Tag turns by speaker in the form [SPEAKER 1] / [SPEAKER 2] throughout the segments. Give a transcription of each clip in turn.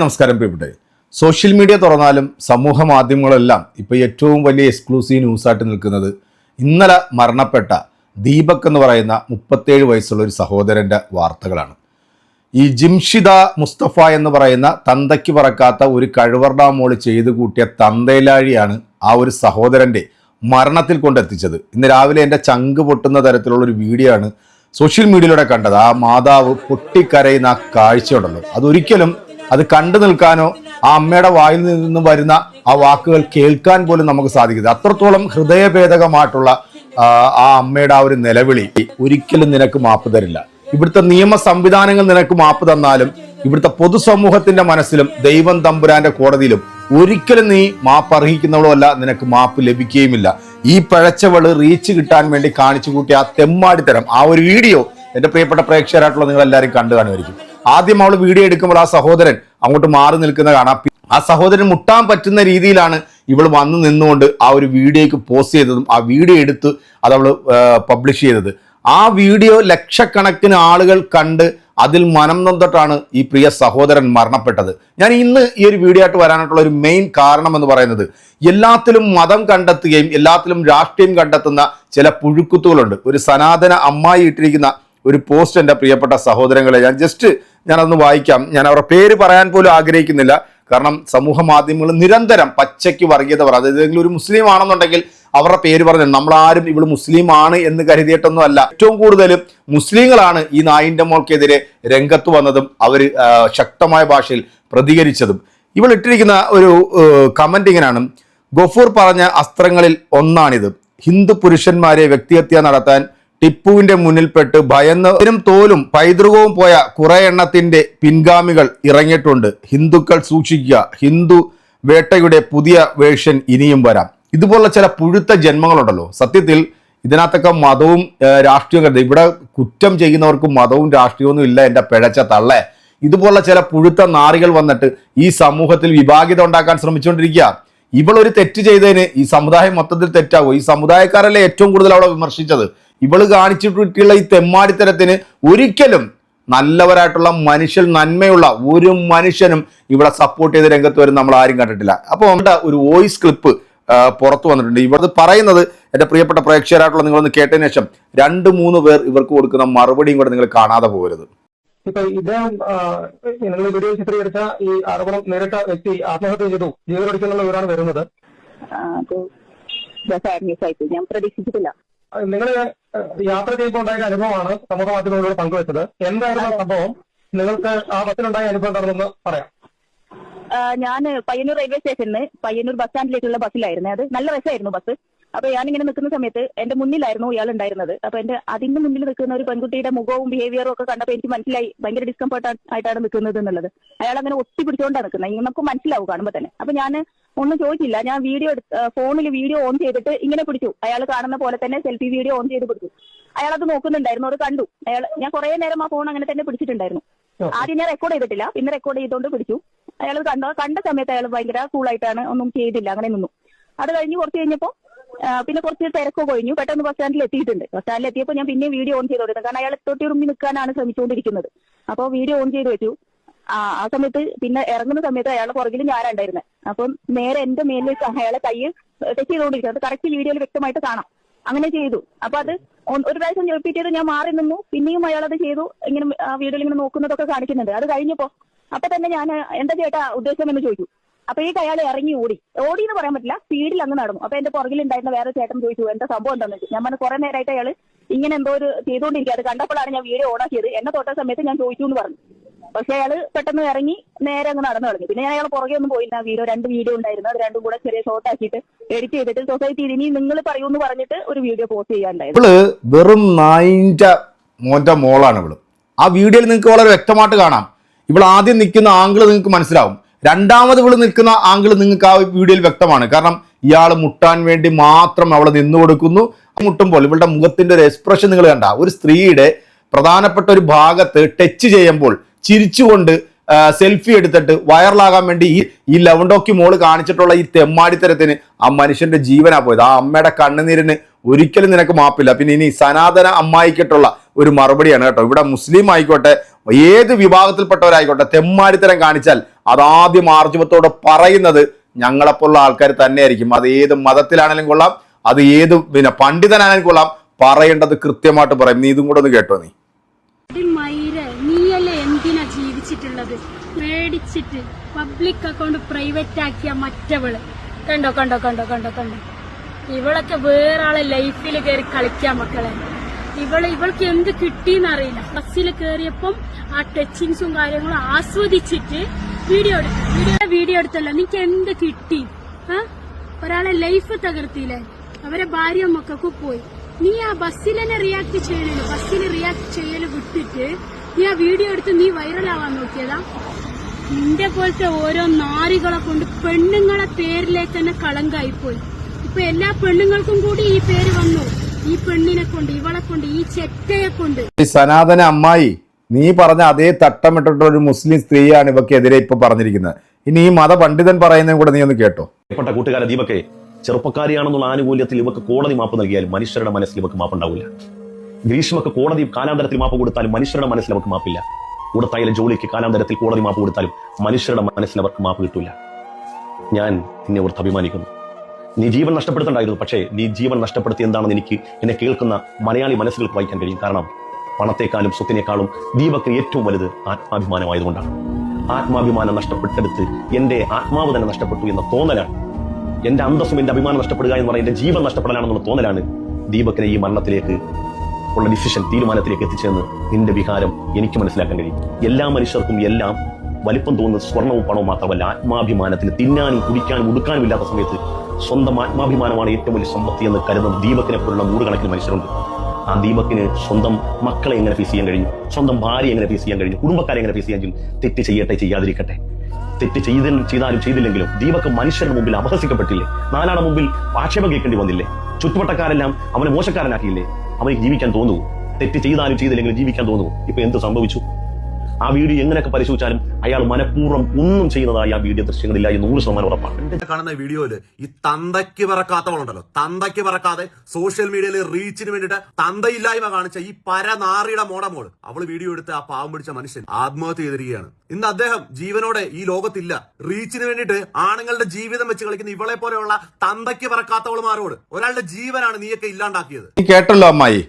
[SPEAKER 1] നമസ്കാരം പ്രിയപ്പെട്ടെ social media തുറന്നാലും സമൂഹ മാധ്യമങ്ങളെല്ലാം ഇപ്പോൾ ഏറ്റവും വലിയ എക്സ്ക്ലൂസീവ് ന്യൂസായിട്ട് നിൽക്കുന്നത് ഇന്നലെ മരണപ്പെട്ട ദീപക് എന്ന് പറയുന്ന മുപ്പത്തേഴ് വയസ്സുള്ള ഒരു സഹോദരന്റെ വാർത്തകളാണ്. ഈ ജിംഷിദ മുസ്തഫ എന്ന് പറയുന്ന തന്തയ്ക്ക് പറക്കാത്ത ഒരു കഴിവറുടെ മോൾ ചെയ്തു കൂട്ടിയ തന്തയിലാഴിയാണ് ആ ഒരു സഹോദരന്റെ മരണത്തിൽ കൊണ്ടെത്തിച്ചത്. ഇന്ന് രാവിലെ എന്റെ ചങ്ക് പൊട്ടുന്ന തരത്തിലുള്ള ഒരു വീഡിയോ ആണ് സോഷ്യൽ മീഡിയയിലൂടെ കണ്ടത്. ആ മാതാവ് പൊട്ടിക്കരയുന്ന ആ കാഴ്ചയുണ്ടല്ലോ. അതൊരിക്കലും അത് കണ്ടു നിൽക്കാനോ ആ അമ്മയുടെ വായിൽ നിന്ന് വരുന്ന ആ വാക്കുകൾ കേൾക്കാൻ പോലും നമുക്ക് സാധിക്കില്ല അത്രത്തോളം ഹൃദയഭേദകമായിട്ടുള്ള ആ, അമ്മയുടെ ആ ഒരു നിലവിളി ഒരിക്കലും നിനക്ക് മാപ്പ് തരില്ല. ഇവിടുത്തെ നിയമ സംവിധാനങ്ങൾ നിനക്ക് മാപ്പ് തന്നാലും ഇവിടുത്തെ പൊതുസമൂഹത്തിന്റെ മനസ്സിലും ദൈവം തമ്പുരാന്റെ കോടതിയിലും ഒരിക്കലും നീ മാപ്പ് അർഹിക്കുന്നവളല്ല നിനക്ക് മാപ്പ് ലഭിക്കുകയുമില്ല. ഈ പഴച്ചവൾ റീച്ച് കിട്ടാൻ വേണ്ടി കാണിച്ചു കൂട്ടിയ ആ തെമ്മാടിത്തരം ആ ഒരു വീഡിയോ എന്റെ പ്രിയപ്പെട്ട പ്രേക്ഷകരായിട്ടുള്ള നിങ്ങൾ എല്ലാവരും കണ്ടു കാണുമായിരിക്കും. ആദ്യം അവൾ വീഡിയോ എടുക്കുമ്പോൾ ആ സഹോദരൻ അങ്ങോട്ട് മാറി നിൽക്കുന്ന കാണാം. ആ സഹോദരൻ മുട്ടാൻ പറ്റുന്ന രീതിയിലാണ് ഇവൾ വന്ന് നിന്നുകൊണ്ട് ആ ഒരു വീഡിയോയ്ക്ക് പോസ്റ്റ് ചെയ്തതും ആ വീഡിയോ എടുത്ത് അത് അവൾ പബ്ലിഷ് ചെയ്തത്. ആ വീഡിയോ ലക്ഷക്കണക്കിന് ആളുകൾ കണ്ട് അതിൽ മനം നൊന്നിട്ടാണ് ഈ പ്രിയ സഹോദരൻ മരണപ്പെട്ടത്. ഞാൻ ഇന്ന് ഈ ഒരു വീഡിയോ ആയിട്ട് വരാനായിട്ടുള്ള ഒരു മെയിൻ കാരണം എന്ന് പറയുന്നത് എല്ലാത്തിലും മതം കണ്ടെത്തുകയും എല്ലാത്തിലും രാഷ്ട്രീയം കണ്ടെത്തുന്ന ചില പുഴുക്കുത്തുകളുണ്ട്. ഒരു സനാതന അമ്മായി ഇട്ടിരിക്കുന്ന ഒരു പോസ്റ്റ് എന്റെ പ്രിയപ്പെട്ട സഹോദരങ്ങളെ ഞാൻ ജസ്റ്റ് ഞാനതൊന്ന് വായിക്കാം. ഞാൻ അവരുടെ പേര് പറയാൻ പോലും ആഗ്രഹിക്കുന്നില്ല. കാരണം സമൂഹ മാധ്യമങ്ങൾ നിരന്തരം പച്ചയ്ക്ക് വർഗീയത പറ അതായത് ഏതെങ്കിലും ഒരു മുസ്ലിം ആണെന്നുണ്ടെങ്കിൽ അവരുടെ പേര് പറഞ്ഞു നമ്മൾ ആരും ഇവിടെ മുസ്ലിം ആണ് എന്ന് കരുതിയിട്ടൊന്നും അല്ല ഏറ്റവും കൂടുതൽ മുസ്ലിങ്ങളാണ് ഈ നായിന്റെ മോൾക്കെതിരെ രംഗത്ത് വന്നതും അവർ ശക്തമായ ഭാഷയിൽ പ്രതികരിച്ചതും. ഇവൾ ഇട്ടിരിക്കുന്ന ഒരു കമന്റ് ഇങ്ങനെയാണ്. ഗഫൂർ പറഞ്ഞ അസ്ത്രങ്ങളിൽ ഒന്നാണിത്. ഹിന്ദു പുരുഷന്മാരെ വ്യക്തിഹത്യ നടത്താൻ ടിപ്പുവിന്റെ മുന്നിൽപ്പെട്ട് ഭയന്നതിനും തോലും പൈതൃകവും പോയ കുറെ എണ്ണത്തിന്റെ പിൻഗാമികൾ ഇറങ്ങിയിട്ടുണ്ട്. ഹിന്ദുക്കൾ സൂക്ഷിക്കുക. ഹിന്ദു വേട്ടയുടെ പുതിയ വേർഷൻ ഇനിയും വരാം. ഇതുപോലുള്ള ചില പുഴുത്ത ജന്മങ്ങളുണ്ടല്ലോ. സത്യത്തിൽ ഇതിനകത്തൊക്കെ മതവും രാഷ്ട്രീയവും കരുതി ഇവിടെ കുറ്റം ചെയ്യുന്നവർക്ക് മതവും രാഷ്ട്രീയവും ഇല്ല എന്റെ പിഴച്ച തള്ളേ. ഇതുപോലുള്ള ചില പുഴുത്ത നാറികൾ വന്നിട്ട് ഈ സമൂഹത്തിൽ വിഭാഗിത ഉണ്ടാക്കാൻ ശ്രമിച്ചുകൊണ്ടിരിക്കുക. ഇവളൊരു തെറ്റ് ചെയ്തതിന് ഈ സമുദായം മൊത്തത്തിൽ തെറ്റാകും ഈ സമുദായക്കാരല്ലേ ഏറ്റവും കൂടുതൽ അവളെ വിമർശിച്ചത്? ഇവൾ കാണിച്ചിട്ടുള്ള ഈ തെമ്മാടിത്തരത്തിന് ഒരിക്കലും നല്ലവരായിട്ടുള്ള മനുഷ്യൻ നന്മയുള്ള ഒരു മനുഷ്യനും ഇവിടെ സപ്പോർട്ട് ചെയ്ത് രംഗത്ത് വരും നമ്മൾ ആരും കണ്ടിട്ടില്ല. അപ്പോൾ നമ്മുടെ ഒരു വോയിസ് ക്ലിപ്പ് പുറത്തു വന്നിട്ടുണ്ട്. ഇവർ പറയുന്നത് എന്റെ പ്രിയപ്പെട്ട പ്രേക്ഷകരായിട്ടുള്ള നിങ്ങളൊന്ന് കേട്ടതിന് ശേഷം രണ്ട് മൂന്ന് പേർ ഇവർക്ക് കൊടുക്കുന്ന മറുപടിയും കൂടെ നിങ്ങൾ കാണാതെ പോകരുത്.
[SPEAKER 2] ഇപ്പൊ ഇദ്ദേഹം നിങ്ങൾ വീഡിയോ ചിത്രീകരിച്ച ഈ ആരോപണം നേരിട്ട വ്യക്തി ആത്മഹത്യ ചെയ്തു. ജീവനൊടുക്കുന്നുള്ള വിവരമാണ് വരുന്നത്.
[SPEAKER 3] ഞാൻ പ്രതീക്ഷിച്ചിട്ടില്ല.
[SPEAKER 2] നിങ്ങൾ യാത്ര ചെയ്യുമ്പോൾ ഉണ്ടായ അനുഭവമാണ് സമൂഹ മാധ്യമങ്ങളോട് പങ്കുവച്ചത്. എന്തായിരുന്നു സംഭവം? നിങ്ങൾക്ക് ആ ബസ്സിലുണ്ടായ അനുഭവം എന്താണെന്ന് പറയാം.
[SPEAKER 3] ഞാൻ പയ്യന്നൂർ റെയിൽവേ സ്റ്റേഷനിൽ പയ്യന്നൂർ ബസ് സ്റ്റാൻഡിലേക്കുള്ള ബസ്സിലായിരുന്നു. അത് നല്ല ബസ്സായിരുന്നു ബസ്. അപ്പൊ ഞാനിങ്ങനെ നിൽക്കുന്ന സമയത്ത് എന്റെ മുന്നിലായിരുന്നു ഇയാൾ ഉണ്ടായിരുന്നത് അപ്പൊ എന്റെ അതിന്റെ മുന്നിൽ നിൽക്കുന്ന ഒരു പെൺകുട്ടിയുടെ മുഖവും ബിഹേവിയറും ഒക്കെ കണ്ടപ്പോൾ എനിക്ക് മനസ്സിലായി ഭയങ്കര ഡിസ്കംഫർട്ട് ആയിട്ടാണ് നിൽക്കുന്നത് എന്നുള്ളത്. അയാൾ അങ്ങനെ ഒത്തി പിടിച്ചുകൊണ്ടാണ് നിൽക്കുന്നത് നമുക്ക് മനസ്സിലാവും കാണുമ്പോൾ തന്നെ. അപ്പൊ ഞാൻ ഒന്നും ചോദിച്ചില്ല. ഞാൻ വീഡിയോ ഫോണിൽ വീഡിയോ ഓൺ ചെയ്തിട്ട് ഇങ്ങനെ പിടിച്ചു. അയാൾ കാണുന്ന പോലെ തന്നെ സെൽഫി വീഡിയോ ഓൺ ചെയ്ത് പിടിച്ചു. അയാൾ അത് നോക്കുന്നുണ്ടായിരുന്നു അത് കണ്ടു. അയാൾ ഞാൻ കുറെ നേരം ആ ഫോൺ അങ്ങനെ തന്നെ പിടിച്ചിട്ടുണ്ടായിരുന്നു. ആദ്യം ഞാൻ റെക്കോർഡ് ചെയ്തിട്ടില്ല പിന്നെ റെക്കോർഡ് ചെയ്തുകൊണ്ട് പിടിച്ചു. അയാൾ കണ്ട കണ്ട സമയത്ത് അയാൾ ഭയങ്കര കൂളായിട്ടാണ് ഒന്നും ചെയ്തില്ല അങ്ങനെ നിന്നു. അത് കഴിഞ്ഞ് കുറച്ച് കഴിഞ്ഞപ്പോൾ പിന്നെ കുറച്ച് തിരക്കൊക്കെ കഴിഞ്ഞു. പെട്ടെന്ന് ബസ് സ്റ്റാൻഡിൽ എത്തിയിട്ടുണ്ട്. ബസ് സ്റ്റാൻഡിൽ എത്തിയപ്പോൾ ഞാൻ പിന്നെ വീഡിയോ ഓൺ ചെയ്തോണ്ടിരുന്നു. കാരണം അയാൾ തൊട്ടി റൂമിൽ നിൽക്കാനാണ് ശ്രമിച്ചുകൊണ്ടിരിക്കുന്നത് അപ്പോൾ വീഡിയോ ഓൺ ചെയ്ത് വെച്ചു. ആ ആ സമയത്ത് പിന്നെ ഇറങ്ങുന്ന സമയത്ത് അയാളുടെ പുറകിൽ ഞാനുണ്ടായിരുന്നത് അപ്പം നേരെ എന്റെ മേലിൽ അയാളെ കൈ ടച്ച് ചെയ്തുകൊണ്ടിരിക്കുന്നത് അത് കറക്റ്റ് വീഡിയോയിൽ വ്യക്തമായിട്ട് കാണാം. അങ്ങനെ ചെയ്തു. അപ്പൊ അത് ഒരു പ്രാവശ്യം റിപ്പീറ്റ് ചെയ്ത് ഞാൻ മാറി നിന്നു. പിന്നെയും അയാൾ അത് ചെയ്തു. ഇങ്ങനെ വീഡിയോയിൽ ഇങ്ങനെ നോക്കുന്നതൊക്കെ കാണിക്കുന്നുണ്ട്. അത് കഴിഞ്ഞപ്പോ അപ്പൊ തന്നെ ഞാൻ എന്താ ചേട്ടാ ഉദ്ദേശം എന്ന് ചോദിച്ചു. ഈ അയാൾ ഇറങ്ങി ഓടി. ഓടി എന്ന് പറയാൻ പറ്റില്ല. സ്പീഡിൽ അങ്ങ് നടന്നു. അപ്പൊ എന്റെ പുറകിൽ ഉണ്ടായിരുന്ന വേറെ ചേട്ടൻ ചോദിച്ചു എന്താ സംഭവം എന്താണെന്ന് വെച്ചു ഞാൻ പറഞ്ഞു കുറെ നേരമായിട്ട് അയാൾ ഇങ്ങനെ എന്തോ ഒരു ചെയ്തുകൊണ്ടിരിക്കുക അത് കണ്ടപ്പോഴാണ് ഞാൻ വീഡിയോ ഓണാക്കിയത് എന്നെ തൊട്ട സമയത്ത് ഞാൻ ചോദിച്ചു എന്ന് പറഞ്ഞു. പക്ഷെ അയാൾ പെട്ടെന്ന് ഇറങ്ങി നേരെ അങ്ങ് നടന്നു കളഞ്ഞു. പിന്നെ ഞാൻ അയാൾ പുറകെ ഒന്നും പോയില്ല. വീഡിയോ രണ്ട് വീഡിയോ ഉണ്ടായിരുന്നു. അത് രണ്ടും കൂടെ ചെറിയ ഷോർട്ട് ആക്കിയിട്ട് എഡിറ്റ് ചെയ്തിട്ട് സൊസൈറ്റി ഇനി നിങ്ങൾ പറയൂ എന്ന് പറഞ്ഞിട്ട് ഒരു വീഡിയോ പോസ്റ്റ്
[SPEAKER 1] ചെയ്യാണ്ടായിരുന്നു വെറും നായിന്റെ മോന്റെ മോളാണ് ഇവൾ. ആ വീഡിയോയിൽ നിങ്ങൾക്ക് വളരെ വ്യക്തമായിട്ട് കാണാം. ഇവൾ ആദ്യം നിൽക്കുന്ന ആംഗിൾ നിങ്ങൾക്ക് മനസ്സിലാവും. രണ്ടാമത് ഇവൾ നിൽക്കുന്ന ആംഗിൾ നിങ്ങൾക്ക് ആ വീഡിയോയിൽ വ്യക്തമാണ്. കാരണം ഇയാൾ മുട്ടാൻ വേണ്ടി മാത്രം അവളെ നിന്നു കൊടുക്കുന്നു. മുട്ടുമ്പോൾ ഇവളുടെ മുഖത്തിന്റെ ഒരു എക്സ്പ്രഷൻ നിങ്ങൾ കണ്ട. ഒരു സ്ത്രീയുടെ പ്രധാനപ്പെട്ട ഒരു ഭാഗത്ത് ടച്ച് ചെയ്യുമ്പോൾ ചിരിച്ചുകൊണ്ട് സെൽഫി എടുത്തിട്ട് വൈറലാകാൻ വേണ്ടി ഈ ഈ ലവണ്ടോക്കി മോൾ കാണിച്ചിട്ടുള്ള ഈ തെമ്മാടിത്തരത്തിന് ആ മനുഷ്യന്റെ ജീവനാ പോയത്. ആ അമ്മയുടെ കണ്ണുനീരിന് ഒരിക്കലും നിനക്ക് മാപ്പില്ല. പിന്നെ ഇനി സനാതന അമ്മായിക്കിട്ടുള്ള ഒരു മറുപടിയാണ് കേട്ടോ. ഇവിടെ മുസ്ലിം ആയിക്കോട്ടെ ഏത് വിഭാഗത്തിൽപ്പെട്ടവരായിക്കോട്ടെ തെമ്മാടിത്തരം കാണിച്ചാൽ അതാദ്യം ആർജവത്തോട് പറയുന്നത് ഞങ്ങളെപ്പോലുള്ള ആൾക്കാർ തന്നെയായിരിക്കും. അത് ഏത് മതത്തിലാണെങ്കിലും കൊള്ളാം അത് ഏത് പിന്നെ പണ്ഡിതനാണെങ്കിലും കൊള്ളാം. പറയേണ്ടത് കൃത്യമായിട്ട് പറയും. നീ ഇതും കൂടെ ഒന്ന് കേട്ടോ നീ.
[SPEAKER 4] പേടിച്ചിട്ട് പബ്ലിക് അക്കൗണ്ട് പ്രൈവറ്റ് ആക്കിയ മറ്റവൾ. കണ്ടോ കണ്ടോ കണ്ടോ കണ്ടോ കണ്ടോ? ഇവളൊക്കെ വേറാളെ ലൈഫിൽ കയറി കളിക്കാൻ മക്കളെ. ഇവൾ ഇവൾക്ക് എന്ത് കിട്ടിയെന്നറിയില്ല ബസ്സിൽ കയറിയപ്പം ആ ടച്ചിങ്സും കാര്യങ്ങളും ആസ്വദിച്ചിട്ട് വീഡിയോ എടുത്തു വീഡിയോ വീഡിയോ എടുത്തല്ല. നിനക്ക് എന്ത് കിട്ടി? ആ? ഒരാളെ ലൈഫ് തകർത്തിയില്ലേ അവരെ ഭാര്യ മക്കൾക്ക് പോയി. നീ ആ ബസ്സിൽ തന്നെ റിയാക്ട് ചെയ്യണല്ലോ ബസ്സിൽ റിയാക്ട് ചെയ്യൽ വിട്ടിട്ട് നീ ആ വീഡിയോ എടുത്ത് നീ വൈറലാവാൻ നോക്കിയതാ? നിന്റെ പോലത്തെ ഓരോ നാരികളെ കൊണ്ട് പെണ്ണുങ്ങളെ പേരിലേക്ക് തന്നെ കളങ്കായിപ്പോയി. ഇപ്പൊ എല്ലാ പെണ്ണുങ്ങൾക്കും കൂടി ഈ പേര് വന്നു. ഈ പെണ്ണിനെ കൊണ്ട് ഇവളെ കൊണ്ട് ഈ ചെറ്റയെ കൊണ്ട്.
[SPEAKER 1] ഈ സനാതന അമ്മായി നീ പറഞ്ഞ അതേ തട്ടമിട്ടിട്ടുള്ള ഒരു മുസ്ലിം സ്ത്രീയാണ് ഇവക്കെതിരെ ഇപ്പൊ പറഞ്ഞിരിക്കുന്നത്. ഇനി ഈ മത പണ്ഡിതൻ പറയുന്നതും കൂടെ നീ ഒന്ന് കേട്ടോ.
[SPEAKER 5] പ്രിയപ്പെട്ട കൂട്ടുകാരെ ദീപക്കെ ചെറുപ്പക്കാരിയാണെന്നുള്ള ആനുകൂല്യത്തിൽ ഇവക്ക് കോടതി മാപ്പ് നൽകിയാൽ മനുഷ്യരുടെ മനസ്സിൽ ഇവക്ക് മാപ്പുണ്ടാവില്ല. ഗ്രീഷ്മക്ക് കോടതി കാലാന്തരത്തിൽ മാപ്പ് കൊടുത്താൽ മനുഷ്യരുടെ മനസ്സിൽ അവർക്ക് മാപ്പില്ല. കൂടത്തായാലെ ജോലിക്ക് കാലാന്തരത്തിൽ കോടതി മാപ്പ് കൊടുത്താലും മനുഷ്യരുടെ മനസ്സിൽ അവർക്ക് മാപ്പ് കിട്ടില്ല ഞാൻ നിന്നെ ഓർത്ത് അഭിമാനിക്കുന്നു. നീ ജീവൻ നഷ്ടപ്പെടുത്തണ്ടായിരുന്നു പക്ഷേ നീ ജീവൻ നഷ്ടപ്പെടുത്തി എന്താണെന്ന് എനിക്ക് എന്നെ കേൾക്കുന്ന മലയാളി മനസ്സുകൾക്ക് വായിക്കാൻ കഴിയും. കാരണം പണത്തെക്കാളും സ്വത്തിനേക്കാളും ദീപക്ക് ഏറ്റവും വലുത് ആത്മാഭിമാനമായതുകൊണ്ടാണ്. ആത്മാഭിമാനം നഷ്ടപ്പെട്ടെടുത്ത് എന്റെ ആത്മാവ് തന്നെ നഷ്ടപ്പെട്ടു എന്ന തോന്നലാണ്. എന്റെ അന്തസ്സും എന്റെ അഭിമാനം നഷ്ടപ്പെടുക എന്ന് പറയുന്നത് എന്റെ ജീവൻ നഷ്ടപ്പെടാനാണെന്നുള്ള തോന്നലാണ് ദീപക്കിനെ ഈ മരണത്തിലേക്ക് ഉള്ള ഡിസിഷൻ തീരുമാനത്തിലേക്ക് എത്തിച്ചെന്ന് നിന്റെ വികാരം എനിക്ക് മനസ്സിലാക്കാൻ കഴിയും. എല്ലാ മനുഷ്യർക്കും എല്ലാം വലിപ്പം തോന്നുന്ന സ്വർണവും പണവും മാത്രമല്ല ആത്മാഭിമാനത്തിന് തിന്നാനും കുടിക്കാനും ഉടുക്കാനും ഇല്ലാത്ത സമയത്ത് സ്വന്തം ആത്മാഭിമാനമാണ് ഏറ്റവും വലിയ സമ്പത്തി എന്ന് കരുതുന്ന ദീപക്കിനെ പോലുള്ള നൂറുകണക്കിന് മനുഷ്യരുണ്ട്. ആ ദീപക്കിന് സ്വന്തം മക്കളെ എങ്ങനെ ഫേസ് ചെയ്യാൻ കഴിഞ്ഞു സ്വന്തം ഭാര്യ എങ്ങനെ ഫേസ് ചെയ്യാൻ കഴിഞ്ഞു കുടുംബക്കാരെ എങ്ങനെ ഫേസ് ചെയ്യാൻ കഴിഞ്ഞു തെറ്റ് ചെയ്യട്ടെ ചെയ്യാതിരിക്കട്ടെ. തെറ്റ് ചെയ്ത ചെയ്താലും ചെയ്തില്ലെങ്കിലും ദീപക്ക് മനുഷ്യരുടെ മുമ്പിൽ അപഹസിക്കപ്പെട്ടില്ലേ? നാലാളുടെ മുമ്പിൽ ആക്ഷേപം കേൾക്കേണ്ടി വന്നില്ലേ? ചുറ്റുവട്ടക്കാരെല്ലാം അവനെ മോശക്കാരനാക്കിയില്ലേ? അവന് ജീവിക്കാൻ തോന്നുന്നു. തെറ്റ് ചെയ്താലും ചെയ്തില്ലെങ്കിലും ജീവിക്കാൻ തോന്നുന്നു. ഇപ്പൊ എന്ത് സംഭവിച്ചു? ആ വീഡിയോ എങ്ങനെയൊക്കെ പരിശോധിച്ചാലും അയാൾ മനഃപൂർവം ഒന്നും ചെയ്യുന്നതായി ആ വീഡിയോ ദൃശ്യങ്ങളില്ല എന്ന് നൂറ് ശതമാനം ഉറപ്പാണ്.
[SPEAKER 6] എന്റെ കാണുന്ന വീഡിയോയിൽ ഈ തന്തയ്ക്ക് പറക്കാത്തവളുണ്ടല്ലോ തന്തയ്ക്ക് പറക്കാതെ സോഷ്യൽ മീഡിയയിൽ റീച്ചിന് വേണ്ടിയിട്ട് തന്തയില്ലായ്മ കാണിച്ച ഈ പരനാറിയുടെ മോടമോൾ അവൾ വീഡിയോ എടുത്ത് ആ പാവം പിടിച്ച മനുഷ്യൻ ആത്മഹത്യ ചെയ്തിരിക്കുകയാണ്. ഇന്ന് അദ്ദേഹം ജീവനോടെ ഈ ലോകത്തില്ല. റീച്ചിന് വേണ്ടിയിട്ട് ആണുങ്ങളുടെ ജീവിതം വെച്ച് കളിക്കുന്ന ഇവളെ പോലെയുള്ള തന്തയ്ക്ക് പറക്കാത്തവളുമാരോട് ഒരാളുടെ ജീവനാണ് നീയൊക്കെ ഇല്ലാണ്ടാക്കിയത്.
[SPEAKER 1] കേട്ടല്ലോ അമ്മായി.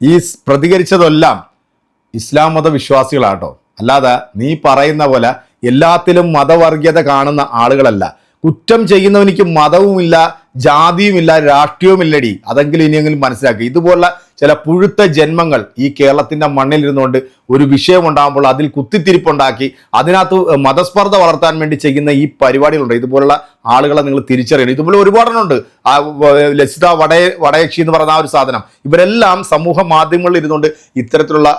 [SPEAKER 1] ഈ പ്രതികരിച്ചതെല്ലാം ഇസ്ലാം മത വിശ്വാസികളാട്ടോ അല്ലാതെ നീ പറയുന്ന പോലെ എല്ലാത്തിലും മതവർഗീയത കാണുന്ന ആളുകളല്ല. കുറ്റം ചെയ്യുന്നവനിക്ക് മതവുമില്ല ജാതിയുമില്ല രാഷ്ട്രീയവുമില്ലടി. അതെങ്കിലും ഇനിയെങ്കിലും മനസ്സിലാക്കുക ഇതുപോലുള്ള ചില പുഴുത്ത ജന്മങ്ങൾ ഈ കേരളത്തിന്റെ മണ്ണിലിരുന്നുകൊണ്ട് ഒരു വിഷയം ഉണ്ടാകുമ്പോൾ അതിൽ കുത്തിത്തിരിപ്പുണ്ടാക്കി അതിനകത്ത് മതസ്പർദ്ധ വളർത്താൻ വേണ്ടി ചെയ്യുന്ന ഈ പരിപാടികളുണ്ട്. ഇതുപോലുള്ള ആളുകളെ നിങ്ങൾ തിരിച്ചറിയണം. ഇതുപോലെ ഒരുപാടെണ്ണമുണ്ട്. ആ ലസിത വടയ വടയക്ഷി എന്ന് പറയുന്ന ആ ഒരു സാധനം. ഇവരെല്ലാം സമൂഹ മാധ്യമങ്ങളിൽ ഇരുന്നുകൊണ്ട് ഇത്തരത്തിലുള്ള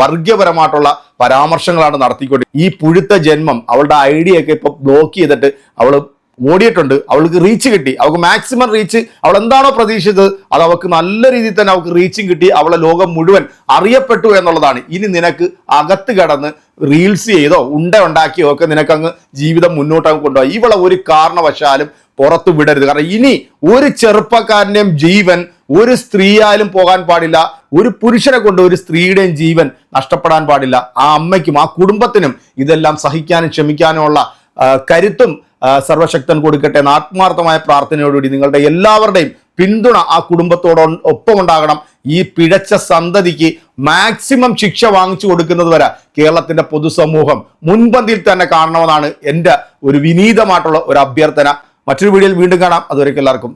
[SPEAKER 1] വർഗീയപരമായിട്ടുള്ള പരാമർശങ്ങളാണ് നടത്തിക്കൊണ്ട് ഈ പുഴുത്ത ജന്മം അവളുടെ ഐഡിയ ഒക്കെ ഇപ്പൊ ബ്ലോക്ക് ചെയ്തിട്ട് അവൾ ഓടിയിട്ടുണ്ട്. അവൾക്ക് റീച്ച് കിട്ടി. അവൾക്ക് മാക്സിമം റീച്ച് അവൾ എന്താണോ പ്രതീക്ഷിച്ചത് അത് അവൾക്ക് നല്ല രീതിയിൽ തന്നെ അവൾക്ക് റീച്ചും കിട്ടി. അവളെ ലോകം മുഴുവൻ അറിയപ്പെട്ടു എന്നുള്ളതാണ്. ഇനി നിനക്ക് അകത്ത് കിടന്ന് റീൽസ് ചെയ്തോ ഉണ്ട ഉണ്ടാക്കിയോ ഒക്കെ നിനക്കങ്ങ് ജീവിതം മുന്നോട്ടങ്ങ് കൊണ്ടുപോകാം. ഇവളെ ഒരു കാരണവശാലും പുറത്തു വിടരുത്. കാരണം ഇനി ഒരു ചെറുപ്പക്കാരന്റെയും ജീവൻ ഒരു സ്ത്രീയാലും പോകാൻ പാടില്ല. ഒരു പുരുഷനെ കൊണ്ട് ഒരു സ്ത്രീയുടെയും ജീവൻ നഷ്ടപ്പെടാൻ പാടില്ല. ആ അമ്മയ്ക്കും ആ കുടുംബത്തിനും ഇതെല്ലാം സഹിക്കാനും ക്ഷമിക്കാനുമുള്ള കരുത്തും സർവശക്തൻ കൊടുക്കട്ടെ എന്ന ആത്മാർത്ഥമായ പ്രാർത്ഥനയോടുകൂടി നിങ്ങളുടെ എല്ലാവരുടെയും പിന്തുണ ആ കുടുംബത്തോട് ഒപ്പം ഉണ്ടാകണം ഈ പിഴച്ച സന്തതിക്ക് മാക്സിമം ശിക്ഷ വാങ്ങിച്ചു കൊടുക്കുന്നത് വരെ കേരളത്തിന്റെ പൊതുസമൂഹം മുൻപന്തിയിൽ തന്നെ കാണണമെന്നാണ് എന്റെ ഒരു വിനീതമായിട്ടുള്ള ഒരു അഭ്യർത്ഥന. മറ്റൊരു വീഡിയോയിൽ വീണ്ടും കാണാം. അതുവരേക്കും എല്ലാവർക്കും